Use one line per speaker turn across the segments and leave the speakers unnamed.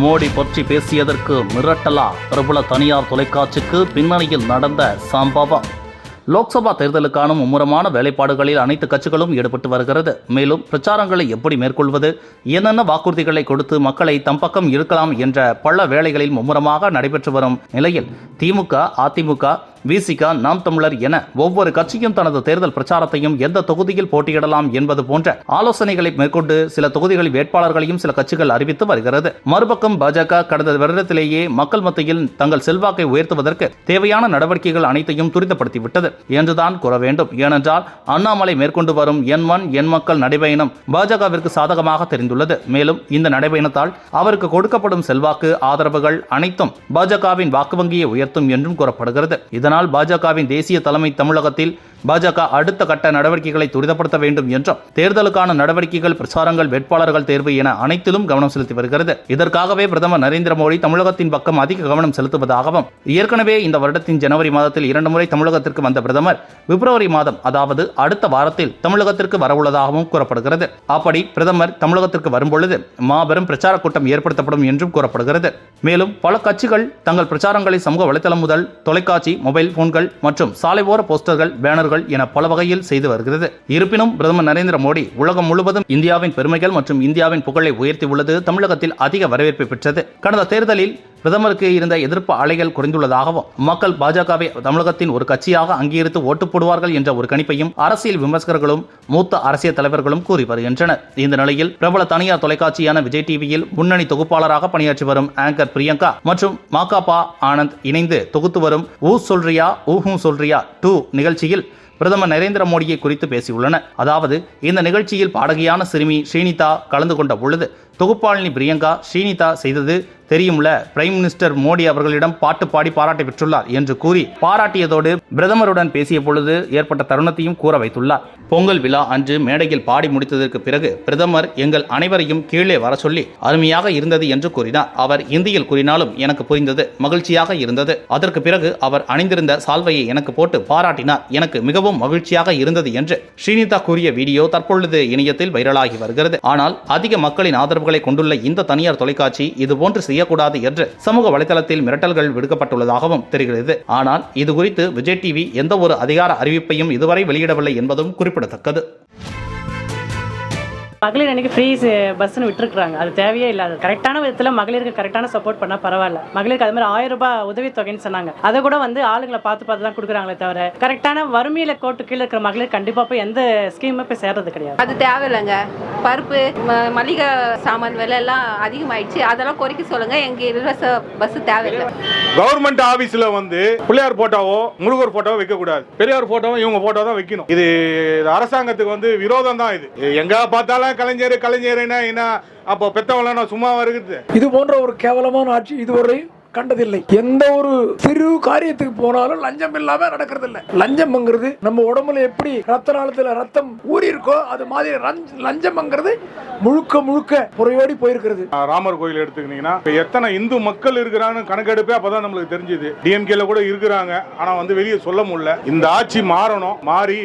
மோடி பற்றி பேசியதற்கு மிரட்டலா பிரபல தனியார் தொலைக்காட்சிக்கு பின்னணியில் நடந்த சம்பவம். லோக்சபா தேர்தலுக்கான மும்முரமான வேலைப்பாடுகளில் அனைத்து கட்சிகளும் ஈடுபட்டு வருகிறது. மேலும் பிரச்சாரங்களை எப்படி மேற்கொள்வது என்னென்ன வாக்குறுதிகளை கொடுத்து மக்களை தம் பக்கம் இருக்கலாம் என்ற பல வேலைகளில் மும்முரமாக நடைபெற்று வரும் நிலையில் திமுக அதிமுக விசிக நாம் தமிழர் என ஒவ்வொரு கட்சியும் தனது தேர்தல் பிரச்சாரத்தையும் எந்த தொகுதியில் போட்டியிடலாம் என்பது போன்ற ஆலோசனைகளை மேற்கொண்டு சில தொகுதிகளில் வேட்பாளர்களையும் சில கட்சிகள் அறிவித்து வருகிறது. மறுபக்கம் பாஜக கடந்த வருடத்திலேயே மக்கள் மத்தியில் தங்கள் செல்வாக்கை உயர்த்துவதற்கு தேவையான நடவடிக்கைகள் அனைத்தையும் துரிதப்படுத்திவிட்டது என்றுதான் கூற வேண்டும். ஏனென்றால் அண்ணாமலை மேற்கொண்டு வரும் என் மண் என் மக்கள் நடைபயணம் பாஜகவிற்கு சாதகமாக தெரிந்துள்ளது. மேலும் இந்த நடைபயணத்தால் அவருக்கு கொடுக்கப்படும் செல்வாக்கு ஆதரவுகள் அனைத்தும் பாஜகவின் வாக்கு வங்கியை உயர்த்தும் என்றும் கூறப்படுகிறது. இதனால் பாஜகவின் தேசிய தலைமை தமிழகத்தில் பாஜக அடுத்த கட்ட நடவடிக்கைகளை துரிதப்படுத்த வேண்டும் என்றும் தேர்தலுக்கான நடவடிக்கைகள் பிரச்சாரங்கள் வேட்பாளர்கள் தேர்வு என அனைத்திலும் கவனம் செலுத்தி வருகிறது. இதற்காகவே பிரதமர் நரேந்திர மோடி தமிழகத்தின் பக்கம் அதிக கவனம் செலுத்துவதாகவும் ஏற்கனவே இந்த வருடத்தின் ஜனவரி மாதத்தில் இரண்டு முறை தமிழகத்திற்கு வந்த பிரதமர் பிப்ரவரி மாதம் அதாவது அடுத்த வாரத்தில் தமிழகத்திற்கு வரவுள்ளதாகவும் கூறப்படுகிறது. அப்படி பிரதமர் தமிழகத்திற்கு வரும்பொழுது மாபெரும் பிரச்சார கூட்டம் ஏற்படுத்தப்படும் என்றும் கூறப்படுகிறது. மேலும் பல கட்சிகள் தங்கள் பிரச்சாரங்களை சமூக வலைதளம் முதல் தொலைக்காட்சி மொபைல் போன்கள் மற்றும் சாலையோர போஸ்டர்கள் பேனர்கள் என பல வகையில் செய்து வருகிறது. இருப்பினும் பிரதமர் நரேந்திர மோடி உலகம் முழுவதும் இந்தியாவின் பெருமைகள் மற்றும் இந்தியாவின் புகழை உயர்த்தி உள்ளது தமிழகத்தில் அதிக வரவேற்பை பெற்றது. கடந்த தேர்தலில் பிரதமருக்கு இருந்த எதிர்ப்பு அலைகள் குறைந்துள்ளதாகவும் மக்கள் பாஜகவை தமிழகத்தின் ஒரு கட்சியாக அங்கீகரித்து ஓட்டு போடுவார்கள் என்ற ஒரு கணிப்பையும் அரசியல் விமர்சகர்களும் மூத்த அரசியல் தலைவர்களும் கூறி வருகின்றனர். இந்த நிலையில் பிரபல தனியார் தொலைக்காட்சியான விஜய் டிவியில் முன்னணி தொகுப்பாளராக பணியாற்றி வரும் ஆங்கர் பிரியங்கா மற்றும் மாகாபா ஆனந்த் இணைந்து தொகுத்து வரும் ஊ சொல்றியா ஊஹும் சொல்றியா டூ நிகழ்ச்சியில் பிரதமர் நரேந்திர மோடியை குறித்து பேசியுள்ளனர். அதாவது இந்த நிகழ்ச்சியில் பாடகியான சிறுமி ஸ்ரீனிதா கலந்து கொண்ட பொழுது தொகுப்பாளினி பிரியங்கா ஸ்ரீனிதா செய்தது தெரியும்ல? பிரைம் மினிஸ்டர் மோடி அவர்களிடம் பாட்டு பாடி பாராட்டி பெற்றுள்ளார் என்று கூறி பாராட்டியதோடு பிரதமருடன் பேசிய பொழுது ஏற்பட்ட தருணத்தையும் கூற வைத்துள்ளார். பொங்கல் விழா அன்று மேடையில் பாடி முடித்ததற்கு பிறகு பிரதமர் எங்கள் அனைவரையும் கீழே வர சொல்லி அருமையாக இருந்தது என்று கூறினார். அவர் இந்தியில் கூறினாலும் எனக்கு புரிந்தது மகிழ்ச்சியாக இருந்தது. அதற்கு பிறகு அவர் அணிந்திருந்த சால்வையை எனக்கு போட்டு பாராட்டினார். எனக்கு மிகவும் மகிழ்ச்சியாக இருந்தது என்று ஸ்ரீனிதா கூறிய வீடியோ தற்பொழுது இணையத்தில் வைரலாகி வருகிறது. ஆனால் அதிக மக்களின் ஆதரவுகளை கொண்டுள்ள இந்த தனியார் தொலைக்காட்சி இதுபோன்று செய்யக்கூடாது என்று சமூக வலைதளத்தில் மிரட்டல்கள் விடுக்கப்பட்டுள்ளதாகவும் தெரிகிறது. ஆனால் இது குறித்து விஜய் டிவி எந்த ஒரு அதிகார அறிவிப்பையும் இதுவரை வெளியிடவில்லை என்பதும் குறிப்பிடத்தக்கது.
மகளிர் அன்னைக்கு ஃப்ரீ பஸ்ஸுன்னு விட்டுருக்குறாங்க. அது தேவையே இல்லாத கரெக்டான விதத்தில் மகளிருக்கு கரெக்டான சப்போர்ட் பண்ணால் பரவாயில்ல. மகளிருக்கு அது மாதிரி ஆயிரம் ரூபாய் உதவித்தொகைன்னு சொன்னாங்க. அதை கூட வந்து ஆளுங்களை பார்த்து பார்த்து தான் கொடுக்குறாங்களே தவிர கரெக்டான வறுமையில கோட்டு கீழே இருக்கிற மகளிர் கண்டிப்பாக போய் எந்த ஸ்கீமுமே போய் சேர்றது கிடையாது.
அது தேவையில்லைங்க. பருப்பு மளிகை சாமான் விலை எல்லாம் அதிகமாயிடுச்சு. அதெல்லாம் குறைக்க சொல்லுங்க. எங்க இலவச பஸ் தேவையில்லை.
கவர்மெண்ட் ஆபீஸ்ல வந்து பிள்ளையார் போட்டோவோ முருகர் போட்டோவோ வைக்க கூடாது பெரியார் போட்டோவோ இவங்க போட்டோ தான் வைக்கணும். இது அரசாங்கத்துக்கு வந்து விரோதம் தான் இது. எங்க பார்த்தாலும் கலைஞர் கலைஞர்னா என்ன? அப்போ பெத்தவங்களாம் சும்மா இருக்குது.
இது போன்ற ஒரு கேவலமான ஆட்சி இதுவரை கண்டதில்லை. எந்த ஒரு சிறு காரியத்துக்கு போனாலும் லஞ்சம் இல்லாம நடக்கிறது இல்ல லஞ்சம்ங்கிறது நம்ம உடம்புல எப்படி ரத்த நாளத்துல ரத்தம் ஊறி இருக்கோ அது மாதிரி லஞ்சம்ங்கிறது முழுக்க முழுக்க புறையோடி போயிருக்கிறது.
ராமர் கோயில் எடுத்துக்கிட்டீங்கன்னா எத்தனை இந்து மக்கள் இருக்கிறான்னு கணக்கெடுப்பே அப்பதான் நம்மளுக்கு தெரிஞ்சுது. டிஎம்கேல கூட இருக்கிறாங்க. ஆனா வந்து வெளியே சொல்ல முடியல. இந்த ஆட்சி மாறணும். மாறி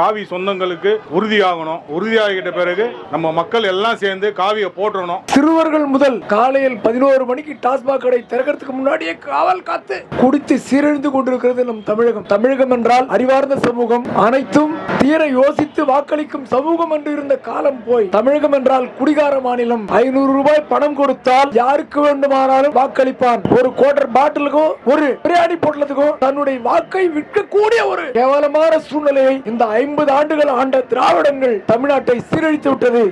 காவி சொந்தங்களுக்கு உறுதியாகணும். உறுதியாகிட்ட பிறகு நம்ம மக்கள் எல்லாம் சேர்ந்து காவியை போட்டுறணும்
சிறுவர்கள் முதல் காலையில் பதினோரு மணிக்கு டாஸ்மாக் கடை திறக்கிறதுக்கு முன்னாடியே காவல் காத்து குடித்து சீரழிந்து கொண்டிருக்கிறது நம் தமிழகம். தமிழகம் என்றால் அறிவார்ந்த சமூகம். அனைத்தும் தீர யோசித்து வாக்களிக்கும் சமூகம் என்று இருந்த காலம் போய். தமிழகம் என்றால் குடிகார மாநிலம். ஐநூறு ரூபாய் பணம் கொடுத்தால் யாருக்கு வேண்டுமானாலும் வாக்களிப்பான். ஒரு குவார்டர் பாட்டிலுக்கும் ஒரு பிரியாணி பொட்டலத்துக்கும் தன்னுடைய வாக்கை விற்கக்கூடிய ஒரு கேவலமான சூழ்நிலையை இந்த ஐம்பது ஆண்டுகள் ஆண்ட திராவிடங்கள் தமிழ்நாட்டை சீரழித்து விட்டது.